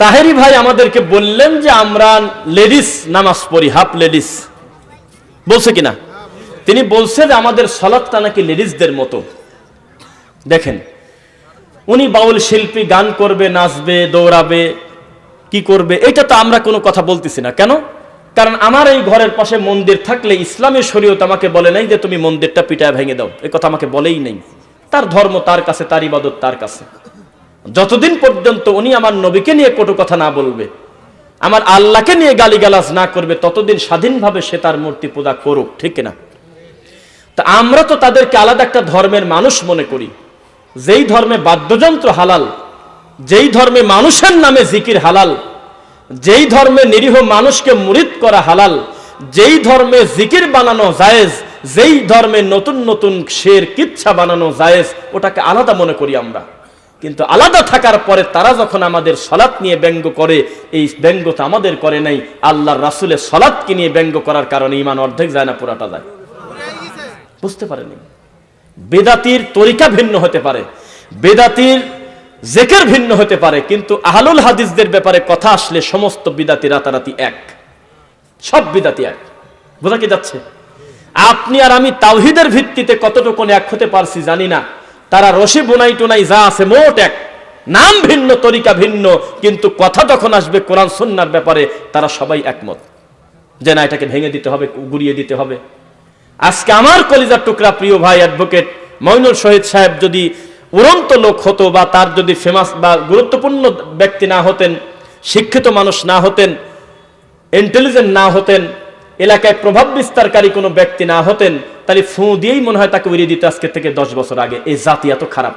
তাহেরি ভাই আমাদেরকে বললেন যে আমরা লেডিস নামাজ পড়ি, হাফ লেডিস। বলছে কিনা? তিনি বলছে যে আমাদের সলাৎটা নাকি লেডিসদের মতো। দেখেন, উনি বাউল শিল্পী, গান করবে, নাচবে, দৌড়াবে, কি করবে, এটা তো আমরা কোনো কথা বলতেছি না। কেন? কারণ আমার এই ঘরের পাশে মন্দির থাকলে ইসলামের শরীয়ত আমাকে বলে নাই যে তুমি মন্দিরটা পিটায় ভেঙে দাও। এ কথা আমাকে বলেই নেই। তার ধর্ম তার কাছে, তার ইবাদত তার কাছে। যতদিন পর্যন্ত উনি আমার নবীকে নিয়ে কটু কথা না বলবে, আমার আল্লাহকে নিয়ে গালিগালাজ না করবে, ততদিন স্বাধীনভাবে সে তার মূর্তি পূজা করুক, ঠিক না তা আমরা তো তাদেরকে আলাদা একটা ধর্মের মানুষ মনে করি। যেই ধর্মে বাদ্যযন্ত্র হালাল, যেই ধর্মে মানুষের নামে জিকির হালাল, যেই ধর্মে নিরীহ মানুষকে মুরিদ করা হালাল, যেই ধর্মে জিকির বানানো জায়েজ, যেই ধর্মে নতুন নতুন শের কিচ্ছা বানানো জায়েজ, ওটাকে আলাদা মনে করি আমরা। কিন্তু আলাদা থাকার পরে তারা যখন আমাদের সলাৎ নিয়ে ব্যঙ্গ করে, এই ব্যঙ্গ তো আমাদের করে নাই আল্লাহর রাসুলের সলাৎকে নিয়ে ব্যঙ্গ করার কারণে ইমান অর্ধেক যায় না, পুরাটা যায়। বুঝতে পারেনি বেদাতির তরিকা ভিন্ন হতে পারে, বেদাতির জেকের ভিন্ন হতে পারে, কিন্তু আহলুল হাদিসদের ব্যাপারে কথা আসলে সমস্ত বিদাতি রাতারাতি এক। সব বিদাতি এক। বোঝা কি যাচ্ছে? আপনি আর আমি তাওহিদের ভিত্তিতে কতটুকু এক হতে পারছি জানি না। তারা রশি বুনাই টুনাই যা আছে মোট এক। নাম ভিন্ন, তরিকা ভিন্ন, কিন্তু কথা যখন আসবে কোরআন সন্ন্যার ব্যাপারে, তারা সবাই একমত। যে না, এটাকে ভেঙে দিতে হবে, গুড়িয়ে দিতে হবে। আজকে আমার কলিজার টুকরা প্রিয় ভাই অ্যাডভোকেট মইনুল শহীদ সাহেব যদি উড়ন্ত লোক হতো বা তার যদি ফেমাস বা গুরুত্বপূর্ণ ব্যক্তি না হতেন, শিক্ষিত মানুষ না হতেন ইন্টেলিজেন্ট না হতেন, এলাকায় প্রভাব বিস্তারকারী কোনো ব্যক্তি না হতেন তাহলে ফু দিয়েই মনে হয় তাকে উড়িয়ে দিতে আজকে থেকে দশ বছর আগে। এই জাতি এত খারাপ।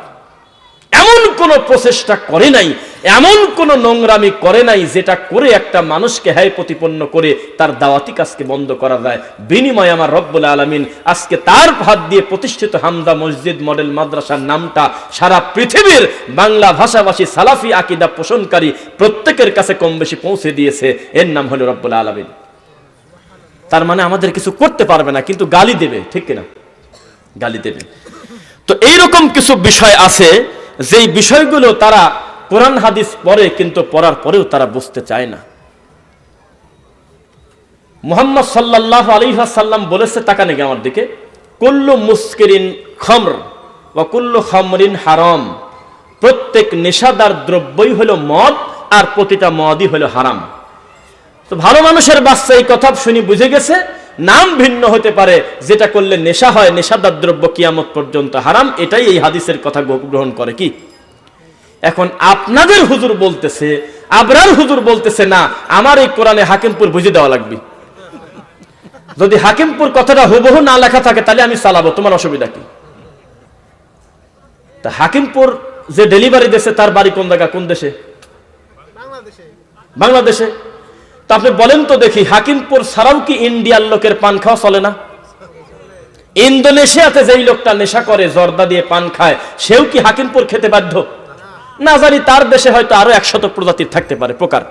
এমন কোন প্রচেষ্টা করে নাই, এমন কোন নোংরামি করে নাই যেটা করে একটা মানুষকে হ্যায় প্রতিপন্ন করে তার দাওয়াতি কাজকে বন্ধ করা যায়। বিনিময়ে আমার রব্বুল আলমিন আজকে তার হাত দিয়ে প্রতিষ্ঠিত হামদা মসজিদ মডেল মাদ্রাসার নামটা সারা পৃথিবীর বাংলা ভাষাভাষী সালাফি আকিদা পোষণকারী প্রত্যেকের কাছে কম বেশি পৌঁছে দিয়েছে। এর নাম হলো রব্বুল আলমিন। তার মানে আমাদের কিছু করতে পারবে না, কিন্তু গালি দেবে, ঠিক কিনা? গালি দেবে। তো এইরকম কিছু বিষয় আছে, যেই বিষয়গুলো তারা কোরআন, হাদিস পড়ে, কিন্তু পড়ার পরেও তারা বুঝতে চায় না। মোহাম্মদ সাল্লাহ আলিহাসাল্লাম বলেছে তাকা নাকি আমার দিকে, কুল্লু মুস্কিরিন খমর বা কুল্লু খমরিন হারাম। প্রত্যেক নেশাদার দ্রব্যই হলো মদ, আর প্রতিটা মদই হলো হারাম। তো ভালো মানুষের বাচ্চা এই কথা শুনি বুঝে গেছে নাম ভিন্ন হতে পারে যেটা করলে নেশা হয় নেশাদার দ্রব্য কিয়ামত পর্যন্ত হারাম এটাই এই হাদিসের কথা গ্রহণ করে কি? এখন আপনাদের হুজুর বলতেছে আবরার হুজুর বলতেছে না আমার এই কোরআনে হাকিমপুর বুঝে দেওয়া লাগবে। যদি হাকিমপুর কথাটা হুবহু না লেখা থাকে তাহলে আমি চালাবো তোমার অসুবিধা কি? তা হাকিমপুর যে ডেলিভারি দেশে তার বাড়ি কোন জায়গা কোন দেশে? বাংলাদেশে। আপনি বলেন তো দেখি, হাকিমপুর ছাড়াও কি ইন্ডিয়ার লোকের পান খাওয়া চলে না? ইন্দোনেশিয়াতে যেই লোকটা নেশা করে, জর্দা দিয়ে পান খায়, সেও কি হাকিমপুর খেতে বাধ্য? না জানি, তার দেশে হয়তো আরও একশত প্রজাতির থাকতে পারে, প্রকার।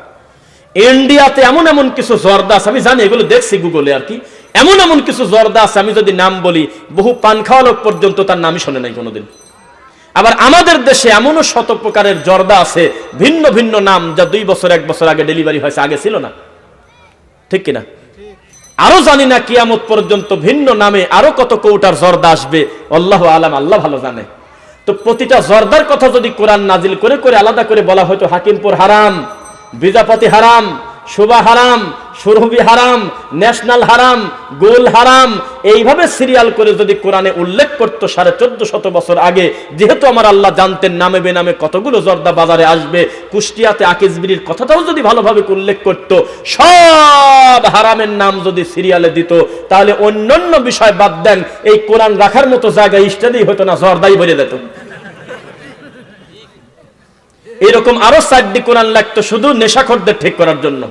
ইন্ডিয়াতে এমন এমন কিছু জর্দা আছে, আমি জানি, এগুলো দেখছি গুগলে আর কি। এমন এমন কিছু জর্দা আছে, আমি যদি নাম বলি, বহু পান খাওয়া লোক পর্যন্ত তার নামই শোনে নাই কোনোদিন। আবার আমাদের দেশে এমনও শত প্রকারের জর্দা আছে, ভিন্ন ভিন্ন নাম, যা দুই বছর, এক বছর আগে ডেলিভারি হয়েছে, আগে ছিল না। ঠিক কিনা? আরও জানি না কিয়ামত পর্যন্ত ভিন্ন নামে আরও কত কৌটার জর্দা আসবে। আল্লাহ আলাম, আল্লাহ ভালো জানে। তো প্রতিটা জর্দার কথা যদি কোরআন নাজিল করে করে আলাদা করে বলা হয়তো হাকিমপুর হারাম, বিজাপতি হারাম সুবা হারাম, সুরভি হারাম, ন্যাশনাল হারাম, গোল হারাম, এইভাবে সিরিয়াল করে যদি কোরআনে উল্লেখ করতো সাড়ে চোদ্দ শত বছর আগে, যেহেতু আমার আল্লাহ জানতেন নামে বেনামে কতগুলো জর্দা বাজারে আসবে, কুষ্টিয়াতে আকিজবিরির কথাটাও যদি ভালোভাবে উল্লেখ করত, সব হারামের নাম যদি সিরিয়ালে দিত, তাহলে অন্যান্য বিষয় বাদ দেন, এই কোরআন রাখার মতো জায়গায় ইস্টাদি হতো না, জর্দাই ভরে দিত এরকম আরও চারটি কোরআন লাগতো শুধু নেশাখরদের ঠিক করার জন্য।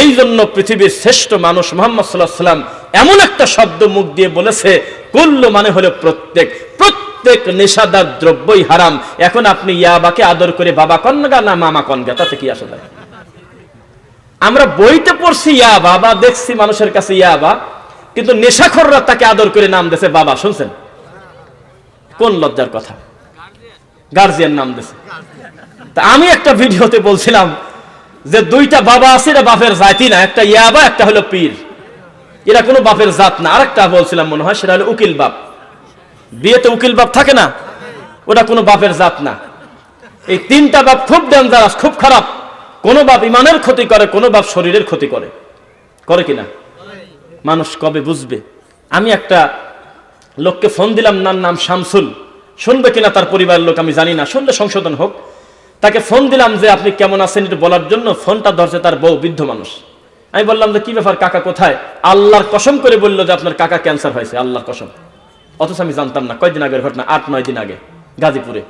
এই জন্য পৃথিবীর শ্রেষ্ঠ মানুষ মোহাম্মদ সাল্লাহ সাল্লাম এমন একটা শব্দ মুখ দিয়ে বলেছে, কুল্ল মানে হলো প্রত্যেক প্রত্যেক নেশাদার দ্রব্যই হারাম। এখন আপনি ইয়াবাকে আদর করে বাবা কনগা না মামা কনগা, তাতে কি আসে যায়? আমরা বইতে পড়ছি ইয়া বাবা দেখছি মানুষের কাছে ইয়াবা, কিন্তু নেশাখররা তাকে আদর করে নাম দেছে বাবা, শুনছেন? কোন লজ্জার কথা? গার্জিয়ান নাম দেছে তা আমি একটা ভিডিওতে বলছিলাম যে দুইটা বাবা আছে, এরা বাপের জাতি না। একটা ইয়াবা, একটা হলো পীর। এরা কোনো বাপের জাত না। আরেকটা বলছিলাম মনে হয়, সেটা হলো উকিল বাপ। বিয়েতে উকিল বাপ থাকে না, ওটা কোনো বাপের জাত না। এই তিনটা বাপ খুব ডেঞ্জারাস খুব খারাপ। কোনো বাপ ইমানের ক্ষতি করে, কোনো বাপ শরীরের ক্ষতি করে। করে কিনা? মানুষ কবে বুঝবে? আমি একটা লোককে ফোন দিলাম নার নাম শামসুল। শুনবে কিনা তার পরিবারের লোক আমি জানি না। শুনলে সংশোধন হোক। তাকে ফোন দিলাম যে আপনি কেমন আছেন একটু বলার জন্য, ফোনটা ধরছে তার বউ, বৃদ্ধ মানুষ। আমি বললাম যে, কি ব্যাপার কাকা কোথায়? আল্লাহর কসম করে বলল যে, আপনার কাকা ক্যান্সার হয়েছে, আল্লাহর কসম। অথচ আমি জানতাম না, কয়দিন আগের ঘটনা, আট, নয় দিন আগে, গাজীপুরে।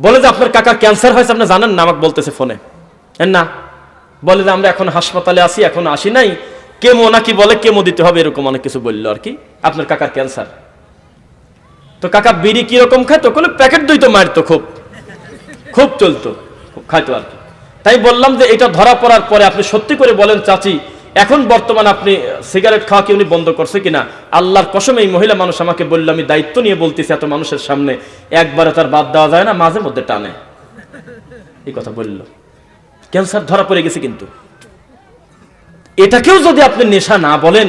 বলে যে, আপনার কাকা ক্যান্সার হয়েছে, আপনি জানেন না? আমাকে বলতেছে ফোনে। না। বলে যে, আমরা এখন হাসপাতালে আছি, এখন আসি নাই। কেমো নাকি বলে, কেমো দিতে হবে, এরকম অনেক কিছু বলল আর কি, আপনার কাকার ক্যান্সার তো কাকা বিড়ি কীরকম খায়, তো কোনো প্যাকেট দই তো মারতো খুব। খুব চলতো খাইতো আর কি। তাই বললাম যে এটা ধরা পড়ার পরে আপনি সত্যি করে বলেন, চাচি, এখন বর্তমান আপনি সিগারেট খাওয়া কি উনি বন্ধ করছে কিনা? আল্লাহর কসম, এই মহিলা মানুষ আমাকে বলল, আমি দায়িত্ব নিয়ে বলতেছি এত মানুষের সামনে, একবারে তার বাদ দেওয়া যায় না, মাঝে মধ্যে টানে। এই কথা বলল। ক্যান্সার ধরা পড়ে গেছে কিন্তু। এটাকেও যদি আপনি নেশা না বলেন,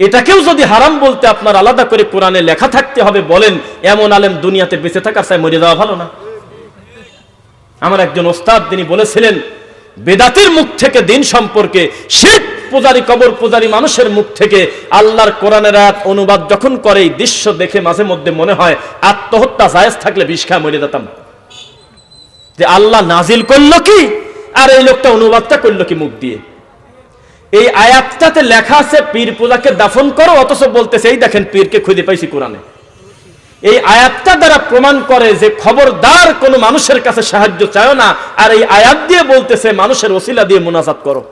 এটাকেও যদি হারাম বলতে আপনার আলাদা করে কোরআনে লেখা থাকতে হবে, বলেন, এমন আলেম দুনিয়াতে বেঁচে থাকার চাই মরে যাওয়া ভালো না। আমার একজন ওস্তাদ, তিনি বলেছিলেন, বেদাতির মুখ থেকে দিন সম্পর্কে শিখ পূজারি, কবর পূজারি মানুষের মুখ থেকে আল্লাহর কোরআনের আয়াত অনুবাদ যখন করে, এই দৃশ্য দেখে মাঝে মধ্যে মনে হয়, আত্মহত্যা জায়েজ থাকলে বিষ খায়, মরে যেতাম। যে আল্লাহ নাজিল করল কি, আর এই লোকটা অনুবাদটা করল কি মুখ দিয়ে। এই আয়াতটাতে লেখা আছে, পীর পূজাকে দাফন করো, অথচ বলতেছে, এই দেখেন পীরকে খুঁজে পাইছি কোরআনে। এই আয়াতটা দ্বারা প্রমাণ করে যে খবরদার কোনো মানুষের কাছে সাহায্য চায় না, আর এই আয়াত দিয়ে বলতেছে, মানুষের ওসিলা দিয়ে মোনাজাত করো।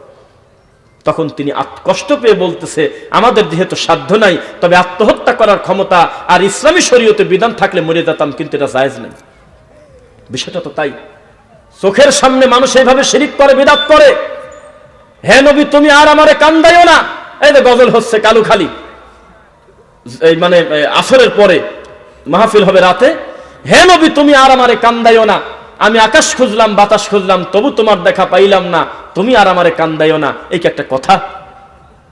তখন তিনি কষ্ট পেয়ে বলতেছে, আমাদের যেহেতু সাধ্য নাই, তবে আত্মহত্যা করার ক্ষমতা আর ইসলামী শরীয়তে বিধান থাকলে মরে যেতাম, কিন্তু এটা জায়েজ নেই। বিষয়টা তো তাই। চোখের সামনে মানুষ এইভাবে শিরিক করে, বিদাত করে। হে নবী, তুমি আর আমারে কান্দাইও না। এই যে গজল হচ্ছে কালু খালি এই মানে আসরের পরে মাহফিল হবে রাতে। হে নবী, তুমি আর আমারে কান্দাইও না। আমি আকাশ খুঁজলাম, বাতাস খুঁজলাম, তবু তোমার দেখা পাইলাম না। তুমি আর আমারে কান্দাইও না। এই কি একটা কথা?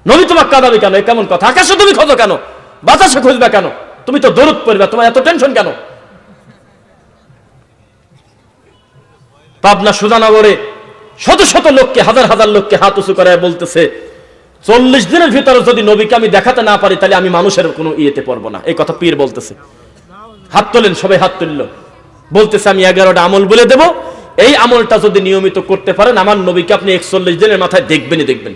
নবী তোমার কাঁদাবে কেন? এই কেমন কথা? আকাশে তুমি খোঁজো কেন? বাতাসে খুঁজবে কেন? তুমি তো দরুদ পড়বে, তোমার এত টেনশন কেন? পাবনা সুজানগরে শত শত লোককে, হাজার হাজার লোককে হাত উঁচু করে বলতেছে, চল্লিশ দিনের ভিতরে যদি নবীকে আমি দেখাতে না পারি, তাহলে আমি মানুষের কোনো ইয়েতে পড়ব না। এই কথা পীর বলতেছে। হাত তোলেন, সবাই হাত তুলল। বলতেছে, আমি এগারোটা আমল বলে দেব। এই আমলটা যদি নিয়মিত করতে পারেন, আমার নবীকে আপনি একচল্লিশ দিনের মাথায় দেখবেনই দেখবেন।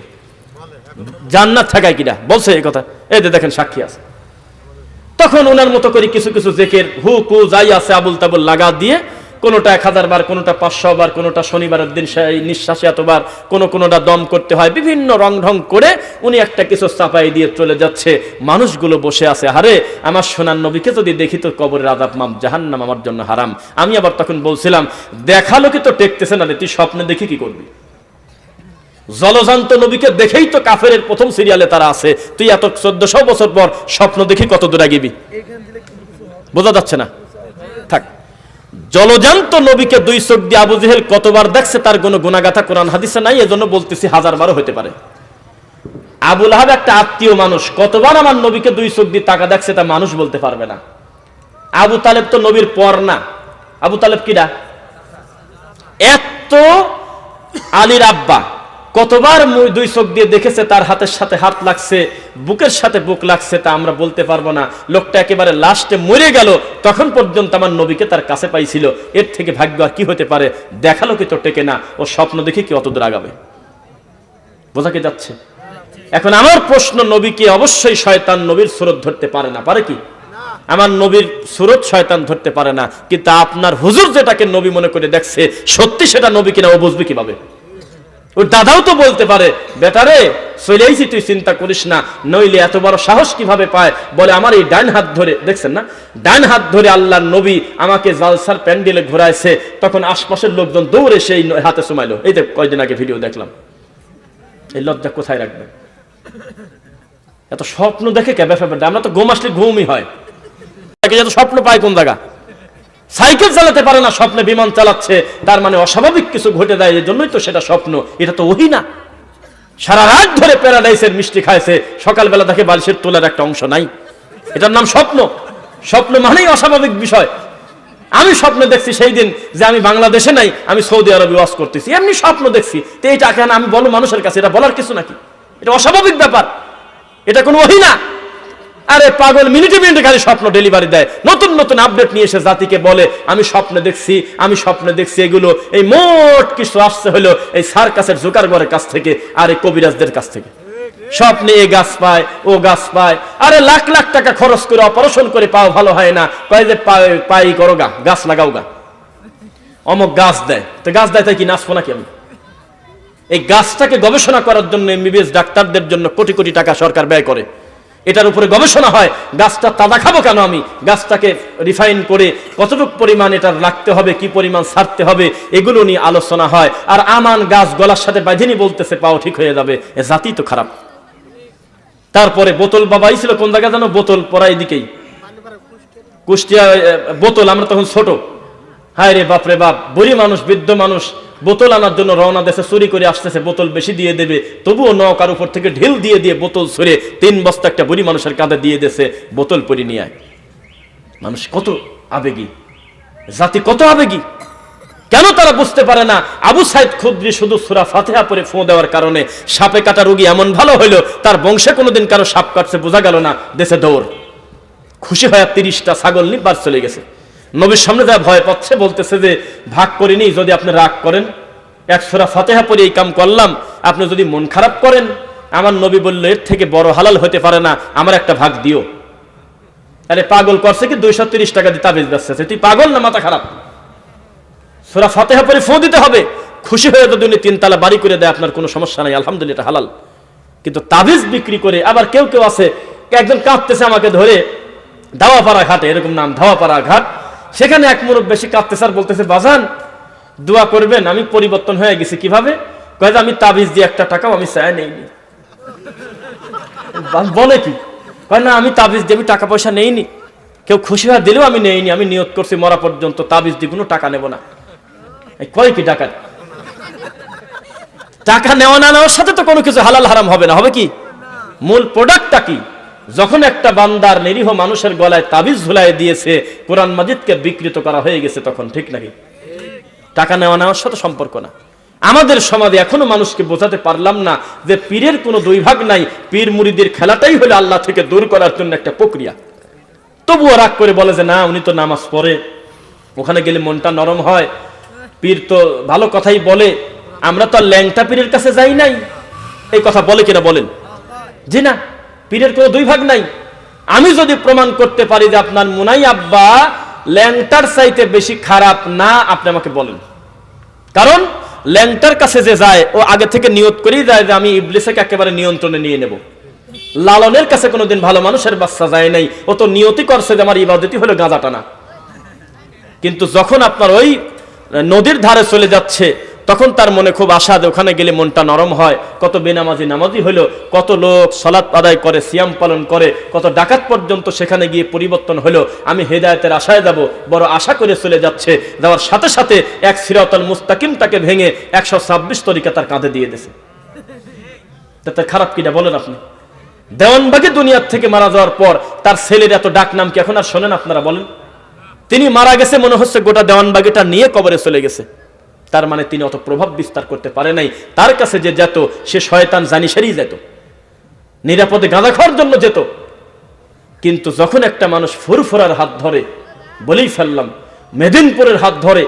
জান্নাত থাকায় কিনা? বলছে এই কথা। এই যে দেখেন, সাক্ষী আছে। তখন ওনার মতো করে কিছু কিছু জেকের হু কু যাই আছে, আবুল তাবুল লাগা দিয়ে কোনোটা এক হাজার বার, কোনোটা পাঁচশো বার, কোনোটা শনিবারের দিন নিঃশ্বাসে এতবার কোনো কোনোটা দম করতে হয়, বিভিন্ন রং ঢং করে উনি একটা কিছু চাপাই দিয়ে চলে যাচ্ছে। মানুষগুলো বসে আছে হারে আমার সোনার নবীকে যদি দেখি তো কবরের আদাব মাম, জাহান্নাম আমার জন্য হারাম। আমি আবার তখন বলছিলাম, দেখাল কি তো টেকতেছে না তুই স্বপ্নে দেখি কি করবি? জলজান্ত নবীকে দেখেই তো কাফের প্রথম সিরিয়ালে তারা আছে। তুই এত চোদ্দশো বছর পর স্বপ্ন দেখি কত দূর আগিবি বোঝা যাচ্ছে না? থাক। জলজান্ত নবীকে দুই চোখ দিয়ে আবু জেহেল কতবার দেখছে তার কোনো গুণাগাথা কোরআন হাদিসে নাই, এজন্য বলতেছি হাজার বারো হতে পারে। আবুল আহাব একটা আত্মীয় মানুষ, কতবার আমার নবীকে দুই চোখ দিয়ে টাকা দেখছে তা মানুষ বলতে পারবে না। আবু তালেব তো নবীর পর না। আবু তালেব কিরা এত আলীর আব্বা। কতবার দুই চোখ দিয়ে দেখেছে, তার হাতের সাথে হাত লাগছে, বুকের সাথে বুক লাগছে, তা আমরা বলতে পারব না। লোকটা একেবারে লাস্টে মরে গেল, তখন পর্যন্ত আমার নবীকে তার কাছে পাইছিল। এর থেকে ভাগ্য আর কি হতে পারে, দেখাল কি তো টেকে না, ও স্বপ্ন দেখে কি অত দূর আগাবে? বোঝা কি যাচ্ছে? এখন আমার প্রশ্ন নবীকে অবশ্যই শয়তান নবীর সুরত ধরতে পারে না, পারে কি? আমার নবীর সুরত শয়তান ধরতে পারে না, কিন্তু আপনার হুজুর যেটাকে নবী মনে করে দেখছে, সত্যি সেটা নবী কিনা, ও বুঝবে কীভাবে? ওর দাদাও তো বলতে পারে, বেটারে চলেইছি তুই, চিন্তা করিস না। নইলে এত বড় সাহস কীভাবে পায়? বলে আমার এই ডান হাত ধরে, দেখছেন না? ডান হাত ধরে আল্লাহর নবী আমাকে জালসার প্যান্ডেলে ঘোরাইছে। তখন আশপাশের লোকজন দৌড়ে সেই হাতে সুমাইলো। এই যে কয়দিন আগে ভিডিও দেখলাম। এই লজ্জা কোথায় রাখবে? এত স্বপ্ন দেখে কে ব্যাপার আমরা তো ঘুম আসলে ঘুমই হয়। যত স্বপ্ন পায় কোন জায়গা? সাইকেল চালাতে পারে না, স্বপ্নে বিমান চালাচ্ছে। তার মানে অস্বাভাবিক কিছু ঘটে দেয় এই জন্যই তো সেটা স্বপ্ন। এটা তো ওহি না। সারা রাত ধরে প্যারাডাইসের মিষ্টি খাইছে, সকালবেলা দেখে বালিশের তোলার একটা অংশ নাই। এটার নাম স্বপ্ন। স্বপ্ন মানেই অস্বাভাবিক বিষয়। আমি স্বপ্ন দেখছি সেই দিন যে আমি বাংলাদেশে নাই, আমি সৌদি আরবে ওয়াজ করতেছি। এমনি স্বপ্ন দেখছি তো এইটা কেন আমি বলো মানুষের কাছে, এটা বলার কিছু নাকি? এটা অস্বাভাবিক ব্যাপার। এটা কোনো ওহি না। আরে পাগল, মিনিটে মিনিটে খালি স্বপ্ন ডেলিভারি দেয়। নতুন নতুন আপডেট নিয়ে এসে জাতিকে বলে, আমি স্বপ্নে দেখছি, আমি স্বপ্নে দেখছি এগুলো। এই মোট কিছু আসছে হলো এই সার্কাসের জোকারগড়ের কাছ থেকে আর এই কবিরাজদের কাছ থেকে। স্বপ্নে এ গাছ পায়, ও গাছ পায়। আরে লাখ লাখ টাকা খরচ করে অপারেশন করে পাও ভালো হয় না। কয় যে পাই করো গা, গাছ লাগাও গা। অমুক গাছ দেয়। তো গাছ দেয় তাই কি নাচবো নাকি আমি? এই গাছটাকে গবেষণা করার জন্য এমবিবিএস ডাক্তারদের জন্য কোটি কোটি টাকা সরকার ব্যয় করে। এটার উপরে গবেষণা হয়, গাছটা তাজা খাব কেন আমি? গাছটাকে রিফাইন করে কতটুকু পরিমাণ এটা রাখতে হবে, কি পরিমাণ ছাড়তে হবে, এগুলো নিয়ে আলোচনা হয়। আর আমান গাছ গলার সাথে বাঁধিনি বলতেছে, পাও ঠিক হয়ে যাবে, এ জাতি তো খারাপ। তারপরে বোতল বাবাই ছিল কোন জায়গায় জানো? বোতল পড়াই দিকেই। কুষ্টিয়া বোতল, আমরা তখন ছোট। হায় রে বাপ রে বাপ, বুড়ি মানুষ, বৃদ্ধ মানুষ বোতল আনার জন্য রওনা দেশে চুরি করে আসতেছে, বোতল বেশি দিয়ে দেবে, তবুও নৌকার উপর থেকে ঢিল দিয়ে দিয়ে বোতল ছুঁড়ে তিন বস্তা একটা বুড়ি মানুষের কাঁধে দিয়ে দেশে বোতল পরি নিয়ে আয়। মানুষ কত আবেগী, জাতি কত আবেগী। কেন তারা বুঝতে পারে না, আবু সাইদ খুদ্রি শুধু সুরা ফাতেহা পরে ফোঁ দেওয়ার কারণে সাপে কাটা রোগী এমন ভালো হইল, তার বংশে কোনোদিন কারও সাপ কাটছে, বোঝা গেল না, দেশে দৌড়। খুশি হয়ে তিরিশটা ছাগল নিয়ে বার চলে গেছে। নবীর সামনে যা ভয় পাচ্ছে, বলতেছে যে, ভাগ করিনি যদি আপনি রাগ করেন। এক সুরা ফাতেহা পরে এই কাম করলাম। আপনি যদি মন খারাপ করেন, আমার নবী বলল, এর থেকে বড় হালাল হতে পারে না, আমার একটা ভাগ দিও। আরে, পাগল করছে কি? দুইশো তিরিশ টাকা দিয়ে তাবিজ বেচতেছে তুই পাগল না মাথা খারাপ? সোরা ফাতেহা পরে ফোঁ দিতে হবে। খুশি হয়ে যদি উনি তিনতলা বাড়ি করে দেয়, আপনার কোনো সমস্যা নাই, আলহামদুলিল্লাহ এটা হালাল। কিন্তু তাবিজ বিক্রি করে আবার কেউ কেউ আছে, একজন কাঁদতেছে আমাকে ধরে ধাওয়াপাড়া ঘাটে এরকম নাম ধাওয়াপাড়া ঘাট সেখানে এক মুরব বেশি কাঁদতেছে আর বলতেছে, বাজান, দোয়া করবেন, আমি পরিবর্তন হয়ে গেছি। কীভাবে? কয়ে আমি তাবিজ দিয়ে একটা টাকাও আমি চাই নেইনি। বলে কি? কয়, না, আমি তাবিজ দিয়ে আমি টাকা পয়সা নেইনি। কেউ খুশি হয়ে দিলেও আমি নেইনি, আমি নিয়ত করছি, মরা পর্যন্ত তাবিজ দিয়ে কোনো টাকা নেব না। কয় কি টাকা টাকা নেওয়া না নেওয়ার সাথে তো কোনো কিছু হালাল হারাম হবে না। হবে কি? মূল প্রোডাক্টটা কি? যখন একটা বান্দার নিরীহ মানুষের গলায় তাবিজ ঝুলাই দিয়েছে, কোরআন মাজিদকে বিকৃত করা হয়ে গেছে তখন, ঠিক নাকি? টাকা নেওয়া নেওয়ার সাথে সম্পর্ক না। আমাদের সমাজে এখনও মানুষকে বোঝাতে পারলাম না যে পীরের কোনো দুই ভাগ নাই, পীর মুরিদের খেলাটাই হলো আল্লাহ থেকে দূর করার জন্য একটা প্রক্রিয়া। তবুও রাগ করে বলে যে, না, উনি তো নামাজ পড়ে, ওখানে গেলে মনটা নরম হয়। পীর তো ভালো কথাই বলে, আমরা তো আর ল্যাংটা পীরের কাছে যাই নাই। এই কথা বলে কিনা বলেন? জি না। পীরের কোনো দুই ভাগ নাই। আমি যদি প্রমাণ করতে পারি যে আপনার মুনাই আব্বা ল্যাংটার চাইতে বেশি খারাপ না, আপনি আমাকে বলেন। কারণ ল্যাংটার কাছে যে যায়, ও আগে থেকে নিয়ত করেই যায় যে আমি ইবলিসকে একেবারে নিয়ন্ত্রণে নিয়ে নেব। লালনের কাছে কোনোদিন ভালো মানুষের বাচ্চা যায় নাই। ও তো নিয়তি করছে যে আমার ইবাদতি হলো গাঁজা টানা। কিন্তু যখন আপনার ওই নদীর ধারে চলে যাচ্ছে তখন তার মনে খুব আশা ওখানে গেলে মনটা নরম হয়। কত বেনামাজি নামাজি হলো কত লোক সলাৎ আদায় করে, সিয়াম পালন করে, কত ডাকাত পর্যন্ত সেখানে গিয়ে পরিবর্তন হলো আমি হেদায়তের আশায় যাব, বড় আশা করে চলে যাচ্ছে। যাওয়ার সাথে সাথে এক সিরাতল মুস্তাকিম তাকে ভেঙে একশো ছাব্বিশ তরিকা তার কাঁধে দিয়ে দিয়েছে। তাতে খারাপ কিনা বলেন আপনি? দেওয়ানবাগি দুনিয়ার থেকে মারা যাওয়ার পর তার ছেলের এত ডাক নাম কি এখন আর শোনেন আপনারা বলেন? তিনি মারা গেছে, মনে হচ্ছে গোটা দেওয়ানবাগিটা নিয়ে কবরে চলে গেছে। তার মানে তিনি অত প্রভাব বিস্তার করতে পারে নাই। তার কাছে যে যেত, সে শয়তান জানি সেরেই যেত। নিরাপদে গাঁদা খাওয়ার জন্য যেত। কিন্তু যখন একটা মানুষ ফুরফুরার হাত ধরে, বলেই ফেললাম, মেদিনপুরের হাত ধরে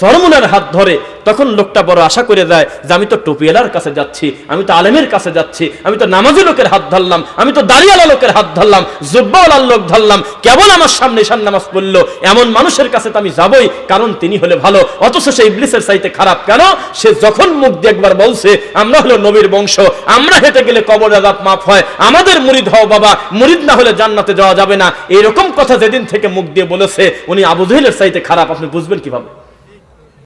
সরমুনার হাত ধরে তখন লোকটা বড় আশা করে যায় যে আমি তো টুপিয়ালার কাছে যাচ্ছি, আমি তো আলেমের কাছে যাচ্ছি, আমি তো নামাজি লোকের হাত ধরলাম, আমি তো দাঁড়িয়ালা লোকের হাত ধরলাম, জুব্বাওয়ালার লোক ধরলাম, কেবল আমার সামনে ঈশান নামাজ পড়ল, এমন মানুষের কাছে তো আমি যাবই, কারণ তিনি হলে ভালো। অথচ সেই ইবলিসের চাইতে খারাপ কেন? সে যখন মুখ দিয়ে একবার বলছে, আমরা হলো নবীর বংশ, আমরা হেঁটে গেলে কবর আজাব মাফ হয়, আমাদের মুরিদ হও বাবা, মুরিদ না হলে জান্নাতে যাওয়া যাবে না। এরকম কথা যেদিন থেকে মুখ দিয়ে বলেছে, উনি আবু চাইতে খারাপ, আপনি বুঝবেন কীভাবে?